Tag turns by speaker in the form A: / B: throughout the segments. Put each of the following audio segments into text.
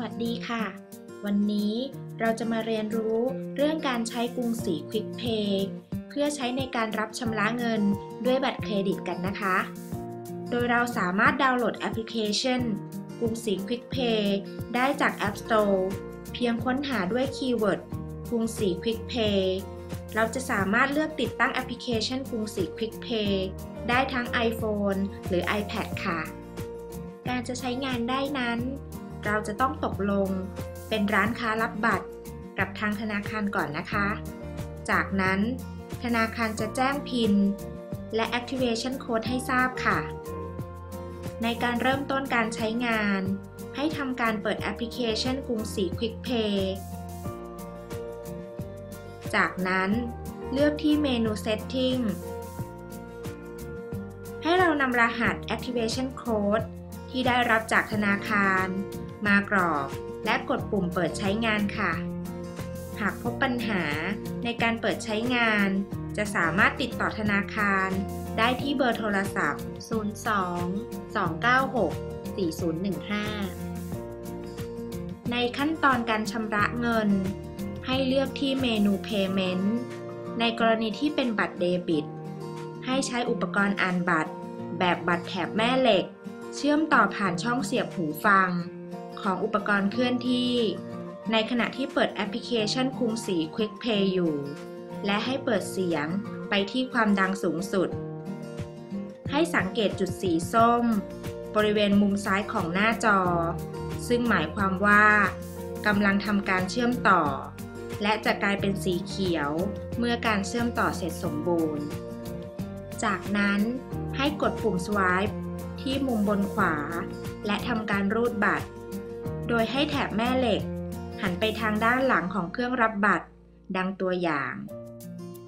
A: วัสดีค่ะ วันนี้เราจะมาเรียนรู้เรื่องการใช้กรุงศรี Quick Pay เพื่อใช้ในการรับชำระเงินด้วยบัตรเครดิตกันนะคะ โดยเราสามารถดาวน์โหลดแอปพลิเคชันกรุงศรี Quick Pay ได้จาก App Store เพียงค้นหาด้วยคีย์เวิร์ดกรุงศรี Quick Pay เราจะสามารถเลือกติดตั้งแอปพลิเคชันกรุงศรี Quick Pay ได้ทั้ง iPhone หรือ iPad ค่ะ การจะใช้งานได้นั้น เราจะต้องตกลงเป็นร้านค้ารับบัตรกับทางธนาคารก่อนนะคะ จากนั้นธนาคารจะแจ้งพิน และ activation code ให้ทราบค่ะ ในการเริ่มต้นการใช้งาน ให้ทำการเปิดแอปพลิเคชันกรุงศรี Quick Pay จากนั้นเลือกที่เมนู Setting ให้เรานำรหัส activation code ที่ได้รับจากธนาคาร มากรอก และกดปุ่มเปิดใช้งานค่ะ หากพบปัญหาในการเปิดใช้งาน จะสามารถติดต่อธนาคาร ได้ที่เบอร์โทรศัพท์ 02 296 4015 ในขั้นตอนการชำระเงิน ให้เลือกที่เมนู Payment ในกรณีที่เป็นบัตรเดบิต ให้ใช้อุปกรณ์อ่านบัตร แบบบัตรแถบแม่เหล็ก เชื่อมต่อผ่านช่องเสียบหูฟัง ของอุปกรณ์เคลื่อนที่ ในขณะที่เปิดแอปพลิเคชันกรุงศรี Quick Pay อยู่ และให้เปิดเสียงไปที่ความดังสูงสุด ให้สังเกตจุดสีส้ม บริเวณมุมซ้ายของหน้าจอ ซึ่งหมายความว่ากำลังทำการเชื่อมต่อ และจะกลายเป็นสีเขียวเมื่อการเชื่อมต่อเสร็จสมบูรณ์ จากนั้นให้กดปุ่ม Swipe ที่มุมบนขวา และทำการรูดบัตร โดยให้แถบแม่เหล็ก หันไปทางด้านหลังของเครื่องรับบัตร ดังตัวอย่าง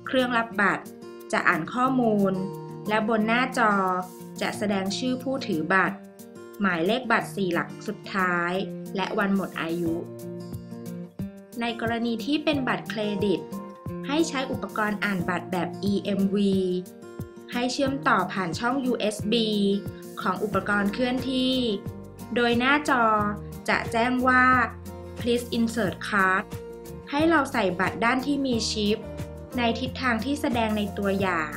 A: เครื่องรับบัตรจะอ่านข้อมูล และบนหน้าจอจะแสดงชื่อผู้ถือบัตร หมายเลขบัตร 4 หลักสุดท้าย และวันหมดอายุ ในกรณีที่เป็นบัตรเครดิต ให้ใช้อุปกรณ์อ่านบัตรแบบ EMV ให้เชื่อมต่อผ่านช่อง USB ของอุปกรณ์เคลื่อนที่ โดยหน้าจอ จะแจ้งว่า please insert card ให้เราใส่บัตรด้านที่มีชิป ในทิศทางที่แสดงในตัวอย่าง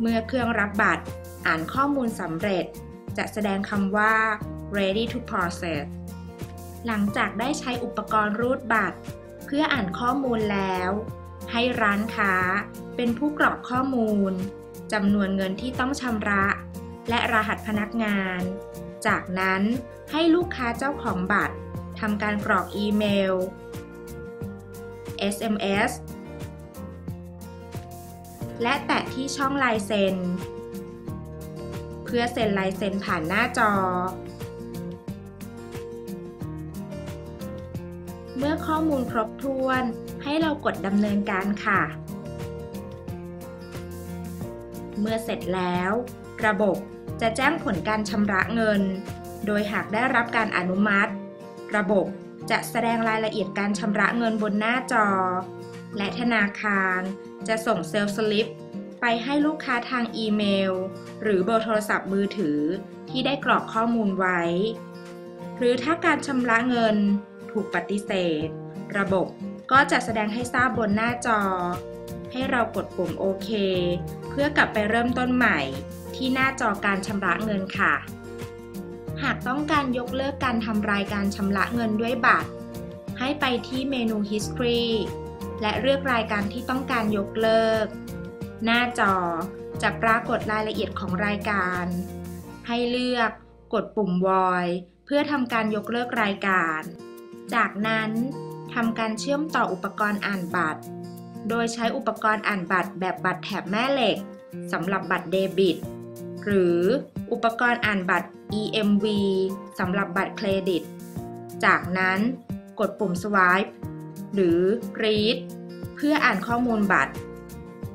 A: เมื่อเครื่องรับบัตรอ่านข้อมูลสำเร็จ จะแสดงคำว่า ready to process หลังจากได้ใช้อุปกรณ์รูดบัตร เพื่ออ่านข้อมูลแล้ว ให้ร้านค้าเป็นผู้กรอกข้อมูลจำนวนเงินที่ต้องชำระ และรหัสพนักงาน จากนั้นให้ลูกค้าเจ้าของบัตรทำการกรอกอีเมล SMS และแตะที่ช่องลายเซ็น เพื่อเซ็นลายเซ็นผ่านหน้าจอ เมื่อข้อมูลครบถ้วนให้เรากดดำเนินการค่ะ เมื่อเสร็จแล้ว ระบบ จะแจ้งผลการชำระเงิน โดยหากได้รับการอนุมัติ ระบบจะแสดงรายละเอียดการชำระเงินบนหน้าจอ และธนาคารจะส่งเซลล์สลิปไปให้ลูกค้าทางอีเมล หรือเบอร์โทรศัพท์มือถือที่ได้กรอกข้อมูลไว้ หรือถ้าการชำระเงินถูกปฏิเสธ ระบบก็จะแสดงให้ทราบบนหน้าจอ ให้เรากดปุ่มโอเค เพื่อกลับไปเริ่มต้นใหม่ ที่หน้าจอการชำระเงินค่ะ หากต้องการยกเลิกการทำรายการชำระเงินด้วยบัตร ให้ไปที่เมนู History และเลือกรายการที่ต้องการยกเลิก หน้าจอจะปรากฏรายละเอียดของรายการ ให้เลือกกดปุ่ม Void เพื่อทำการยกเลิกรายการ จากนั้นทำการเชื่อมต่ออุปกรณ์อ่านบัตร โดยใช้อุปกรณ์อ่านบัตรแบบบัตรแถบแม่เหล็กสำหรับบัตรเดบิต หรืออุปกรณ์อ่านบัตร EMV สำหรับบัตรเครดิต จากนั้นกดปุ่ม Swipe หรือ Read เพื่ออ่านข้อมูลบัตร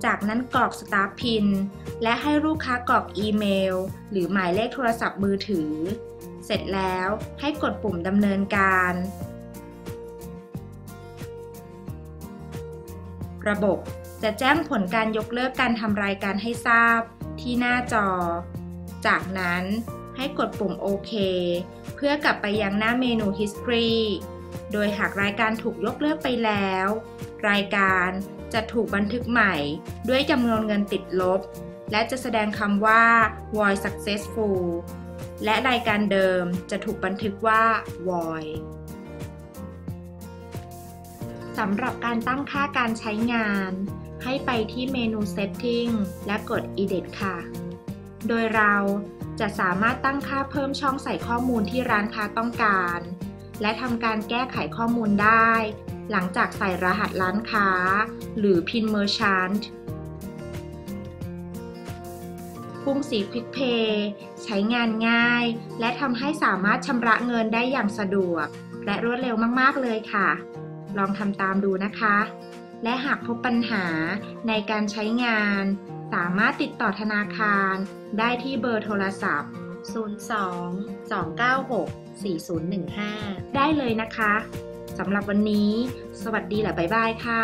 A: จากนั้นกรอก Start Pin และให้ลูกค้ากรอกอีเมล หรือหมายเลขโทรศัพท์มือถือ เสร็จแล้วให้กดปุ่มดำเนินการ ระบบจะแจ้งผลการยกเลิกการทำรายการให้ทราบ ที่หน้าจอ จากนั้นให้กดปุ่มโอเคเพื่อกลับไปยังหน้าเมนู History โดยหากรายการถูกยกเลิกไปแล้ว รายการจะถูกบันทึกใหม่ด้วยจำนวนเงินติดลบ และจะแสดงคำว่า void successful และรายการเดิมจะถูกบันทึกว่า void สำหรับการตั้งค่าการใช้งาน ให้ไปที่เมนู Setting และกด Edit ค่ะ โดยเราจะสามารถตั้งค่าเพิ่มช่องใส่ข้อมูลที่ร้านค้าต้องการ และทำการแก้ไขข้อมูลได้ หลังจากใส่รหัสร้านค้า หรือ PIN Merchant ปุ่มสี Quick Pay ใช้งานง่าย และทำให้สามารถชำระเงินได้อย่างสะดวก และรวดเร็วมาก ๆ เลยค่ะ ลองทำตามดูนะคะ และหากพบปัญหาในการใช้งาน สามารถติดต่อธนาคาร ได้ที่เบอร์โทรศัพท์ 02 296 4015 ได้เลยนะคะ สำหรับวันนี้ สวัสดีและบ๊ายบายค่ะ